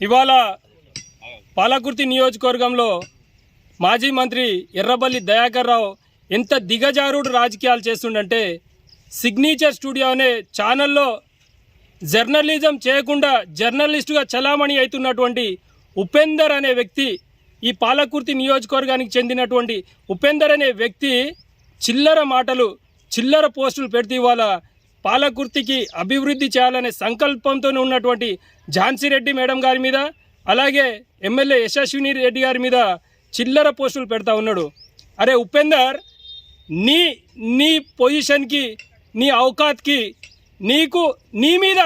ఇవాళ పాలకుర్తి నియోజకవర్గంలో మాజీ మంత్రి ఎర్రబల్లి దయాకర్ రావు ఎంత దిగజారుడు రాజకీయాలు చేస్తుండంటే సిగ్నేచర్ స్టూడియో అనే ఛానల్లో జర్నలిజం చేయకుండా జర్నలిస్టుగా చలామణి అవుతున్నటువంటి ఉపేందర్ అనే వ్యక్తి ఈ పాలకుర్తి నియోజకవర్గానికి చెందినటువంటి ఉపేందర్ అనే వ్యక్తి చిల్లర మాటలు చిల్లర పోస్టులు పెడితే ఇవాళ పాలకుర్తికి అభివృద్ధి చేయాలనే సంకల్పంతో ఉన్నటువంటి ఝాన్సీ రెడ్డి మేడం గారి మీద అలాగే ఎమ్మెల్యే యశస్విని రెడ్డి గారి మీద చిల్లర పోస్టులు పెడతా ఉన్నాడు. అరే ఉపేందర్ నీ నీ పొజిషన్కి నీ అవకాత్కి నీకు నీ మీద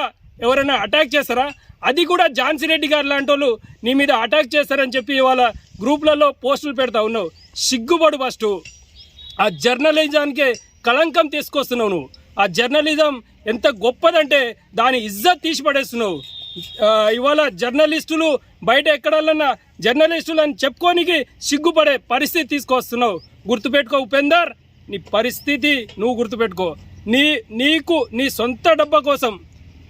ఎవరైనా అటాక్ చేస్తారా? అది కూడా ఝాన్సీ రెడ్డి గారు లాంటి వాళ్ళు నీ మీద అటాక్ చేస్తారని చెప్పి ఇవాళ గ్రూప్లలో పోస్టులు పెడతా ఉన్నావు. సిగ్గుపడు ఫస్ట్. ఆ జర్నలిజానికే కళంకం తీసుకొస్తున్నావు నువ్వు. ఆ జర్నలిజం ఎంత గొప్పదంటే దాని ఇజ్జత్ తీసి పడేస్తున్నావు ఇవాళ జర్నలిస్టులు బయట ఎక్కడన్నా జర్నలిస్టులు అని చెప్పుకోనికి సిగ్గుపడే పరిస్థితి తీసుకొస్తున్నావు. గుర్తుపెట్టుకో ఉపేందర్ నీ పరిస్థితి నువ్వు గుర్తుపెట్టుకో. నీ నీకు నీ సొంత డబ్బా కోసం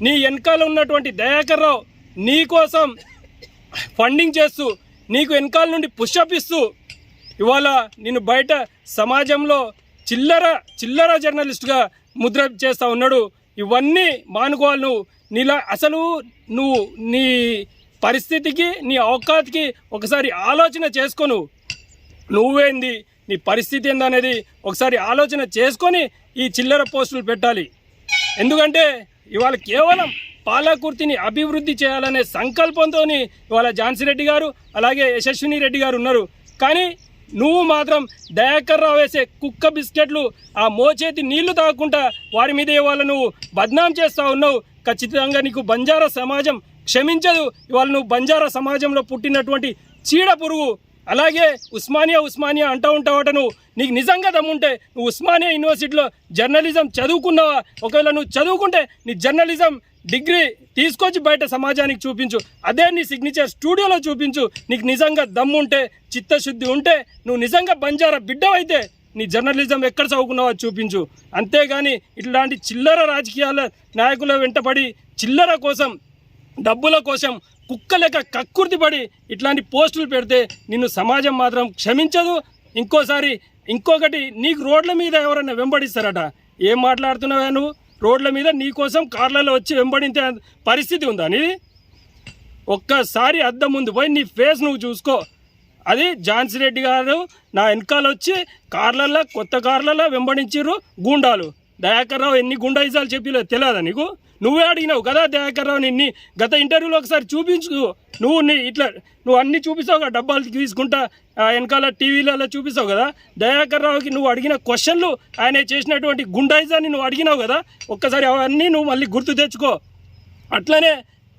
నీ వెనకాల ఉన్నటువంటి దయాకర్ రావు నీ కోసం ఫండింగ్ చేస్తూ నీకు వెనకాల నుండి పుషప్ ఇస్తూ ఇవాళ నేను బయట సమాజంలో చిల్లర చిల్లర జర్నలిస్ట్గా ముద్ర చేస్తూ ఉన్నాడు. ఇవన్నీ మానుకోవాలను. నీలా అసలు నువ్వు నీ పరిస్థితికి నీ అవకాత్కి ఒకసారి ఆలోచన చేసుకోను. నువ్వు నువ్వేంది? నీ పరిస్థితి ఏందనేది ఒకసారి ఆలోచన చేసుకొని ఈ చిల్లర పోస్టులు పెట్టాలి. ఎందుకంటే ఇవాళ కేవలం పాలకుర్తిని అభివృద్ధి చేయాలనే సంకల్పంతో ఇవాళ ఝాన్సీ రెడ్డి గారు అలాగే యశస్విని రెడ్డి గారు ఉన్నారు. కానీ నువ్వు మాత్రం దయాకర్ వేసే కుక్క బిస్కెట్లు ఆ మోచేతి నీళ్ళు తాగకుండా వారి మీద ఇవాళ నువ్వు బద్నాం చేస్తూ ఉన్నావు. ఖచ్చితంగా నీకు బంజారా సమాజం క్షమించదు. ఇవాళ నువ్వు బంజారా సమాజంలో పుట్టినటువంటి చీడ పురుగు. అలాగే ఉస్మానియా ఉస్మానియా అంటూ ఉంటావట నువ్వు నీకు నిజంగా దమ్ముంటే నువ్వు ఉస్మానియా యూనివర్సిటీలో జర్నలిజం చదువుకున్నావా? ఒకవేళ నువ్వు చదువుకుంటే నీ జర్నలిజం డిగ్రీ తీసుకొచ్చి బయట సమాజానికి చూపించు. అదే నీ సిగ్నేచర్ స్టూడియోలో చూపించు. నీకు నిజంగా దమ్ముంటే చిత్తశుద్ధి ఉంటే నువ్వు నిజంగా బంజారా బిడ్డవైతే నీ జర్నలిజం ఎక్కడ చదువుకున్నావో చూపించు. అంతేగాని ఇట్లాంటి చిల్లర రాజకీయాల నాయకుల వెంటపడి చిల్లర కోసం డబ్బుల కోసం కుక్క లెక్క కక్కుర్తిపడి ఇట్లాంటి పోస్టులు పెడితే నిన్ను సమాజం మాత్రం క్షమించదు. ఇంకోసారి ఇంకొకటి నీకు రోడ్ల మీద ఎవరైనా వెంబడిస్తారట. ఏం మాట్లాడుతున్నావా నువ్వు? రోడ్ల మీద నీకోసం కార్లలో వచ్చి వెంబడించే పరిస్థితి ఉందా నీది? ఒక్కసారి అద్దం ముందు పోయి నీ ఫేస్ నువ్వు చూసుకో. అది ఝాన్సీ రెడ్డి గారు నా వెనకాల వచ్చి కార్లల్లో కొత్త కార్లలో వెంబడించిర్రు గూండాలు. దయాకర్ రావు ఎన్ని గుండాయిజాలు చెప్పిలో తెలియదా నీకు? నువ్వే అడిగినావు కదా దయాకర్ రావు నిన్ని. గత ఇంటర్వ్యూలో ఒకసారి చూపించు. నువ్వు ఇట్లా నువ్వు అన్ని చూపిస్తావు కదా డబ్బాలు తీసుకుంటా ఆ వెనకాల టీవీలలో చూపిస్తావు కదా. దయాకర్ రావుకి నువ్వు అడిగిన క్వశ్చన్లు ఆయన చేసినటువంటి గుండాయిజాన్ని నువ్వు అడిగినావు కదా. ఒక్కసారి అవన్నీ నువ్వు మళ్ళీ గుర్తు తెచ్చుకో. అట్లనే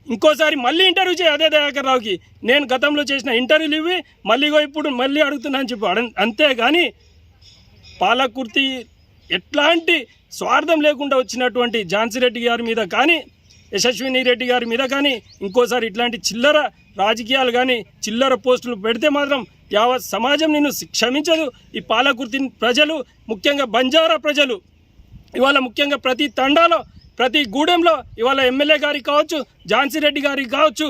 ఇంకోసారి మళ్ళీ ఇంటర్వ్యూ చేయి అదే దయాకర్ రావుకి నేను గతంలో చేసిన ఇంటర్వ్యూలు ఇవి మళ్ళీగో ఇప్పుడు మళ్ళీ అడుగుతున్నాను చెప్పు. అడ అంతేగాని పాలకుర్తి ఎట్లాంటి స్వార్థం లేకుండా వచ్చినటువంటి ఝాన్సీ రెడ్డి గారి మీద కానీ యశస్విని రెడ్డి గారి మీద కానీ ఇంకోసారి ఇట్లాంటి చిల్లర రాజకీయాలు కానీ చిల్లర పోస్టులు పెడితే మాత్రం యావత్ సమాజం నిన్ను క్షమించదు. ఈ పాలకుర్తి ప్రజలు ముఖ్యంగా బంజారా ప్రజలు ఇవాళ ముఖ్యంగా ప్రతి తండాలో ప్రతి గూడెంలో ఇవాళ ఎమ్మెల్యే గారికి కావచ్చు ఝాన్సీ రెడ్డి గారికి కావచ్చు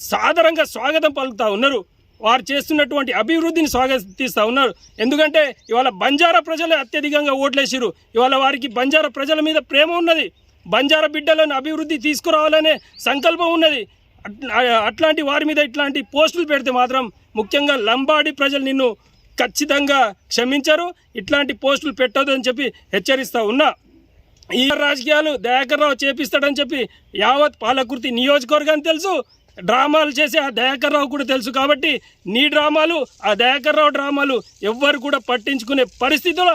సాదరంగా స్వాగతం పలుకుతా ఉన్నారు. వారు చేస్తున్నటువంటి అభివృద్ధిని స్వాగతిస్తూ ఉన్నారు. ఎందుకంటే ఇవాళ బంజారా ప్రజలే అత్యధికంగా ఓట్లేసిరు ఇవాళ వారికి బంజారా ప్రజల మీద ప్రేమ ఉన్నది. బంజారా బిడ్డలను అభివృద్ధి తీసుకురావాలనే సంకల్పం ఉన్నది. అట్లాంటి వారి మీద ఇట్లాంటి పోస్టులు పెడితే మాత్రం ముఖ్యంగా లంబాడి ప్రజలు నిన్ను ఖచ్చితంగా క్షమించరు. ఇట్లాంటి పోస్టులు పెట్టొద్దు అని చెప్పి హెచ్చరిస్తూ ఉన్నా. ఈ రాజకీయాలు దయాకర్ రావు చేపిస్తాడని చెప్పి యావత్ పాలకుర్తి నియోజకవర్గానికి తెలుసు. డ్రామాలు చేసే ఆ దయాకర్ రావు కూడా తెలుసు కాబట్టి నీ డ్రామాలు ఆ దయాకర్ రావు డ్రామాలు ఎవ్వరు కూడా పట్టించుకునే పరిస్థితిలో